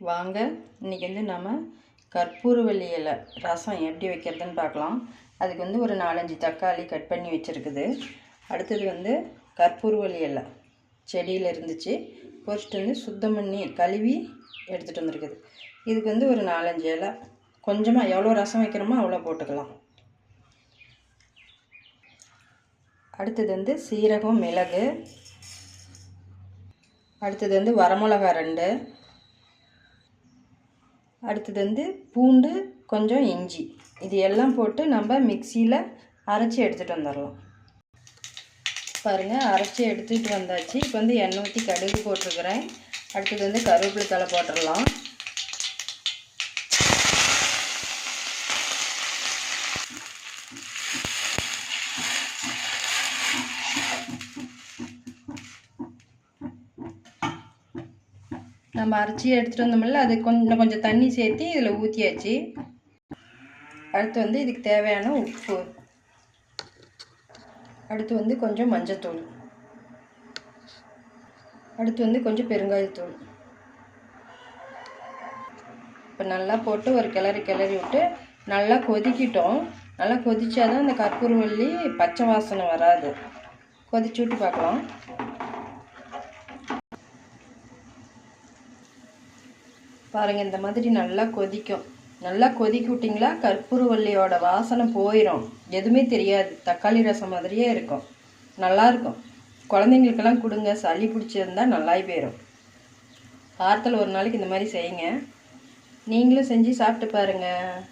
வாங்க இன்றைக்கி வந்து நம்ம கற்பூரவள்ளி இலை ரசம் எப்படி வைக்கிறதுன்னு பார்க்கலாம். அதுக்கு வந்து ஒரு நாலஞ்சு தக்காளி கட் பண்ணி வச்சுருக்குது. அடுத்தது வந்து கற்பூரவள்ளி இலை செடியில் இருந்துச்சு. பொறிச்சிட்டு வந்து சுத்தம் பண்ணி கழுவி எடுத்துகிட்டு வந்திருக்குது. இதுக்கு வந்து ஒரு நாலஞ்சு இலை. கொஞ்சமாக எவ்வளோ ரசம் வைக்கிறோமோ அவ்வளோ போட்டுக்கலாம். அடுத்தது வந்து சீரகம் மிளகு. அடுத்தது வந்து வரமிளகா ரெண்டு. அடுத்தது வந்து பூண்டு கொஞ்சம் இஞ்சி. இது எல்லாம் போட்டு நம்ம மிக்சியில் அரைச்சி எடுத்துகிட்டு வந்துடலாம் பாருங்கள் அரைச்சி எடுத்துகிட்டு வந்தாச்சு. இப்போ வந்து எண்ணெய் ஊற்றி கடுகு போட்டிருக்கிறேன். அடுத்தது வந்து கருவேப்பிலை தலை போட்டுடலாம் நம்ம அரைச்சி எடுத்துகிட்டு வந்தோம்ல அது கொஞ்சம் கொஞ்சம் தண்ணி சேர்த்து இதில் ஊற்றியாச்சு அடுத்து வந்து இதுக்கு தேவையான உப்பு. அடுத்து வந்து கொஞ்சம் மஞ்சத்தூள். அடுத்து வந்து கொஞ்சம் பெருங்காயத்தூள். இப்போ நல்லா போட்டு ஒரு கிளறி கிளறி விட்டு நல்லா கொதிக்கிட்டோம். நல்லா கொதிச்சாதான் அந்த கற்பூரவல்லி பச்சை வாசனை வராது. கொதிச்சு விட்டு பார்க்கலாம். பாருங்கள் இந்த மாதிரி நல்லா கொதிக்கும். நல்லா கொதிக்க விட்டிங்களா கற்பூரவல்லியோட வாசனை போயிடும் எதுவுமே தெரியாது. தக்காளி ரசம் மாதிரியே இருக்கும். நல்லாயிருக்கும் குழந்தைங்களுக்கெல்லாம் கொடுங்க. சளி பிடிச்சிருந்தா நல்லாய் போயிடும் வாரத்தில் ஒரு நாளைக்கு இந்த மாதிரி செய்யுங்க. நீங்களும் செஞ்சு சாப்பிட்டு பாருங்கள்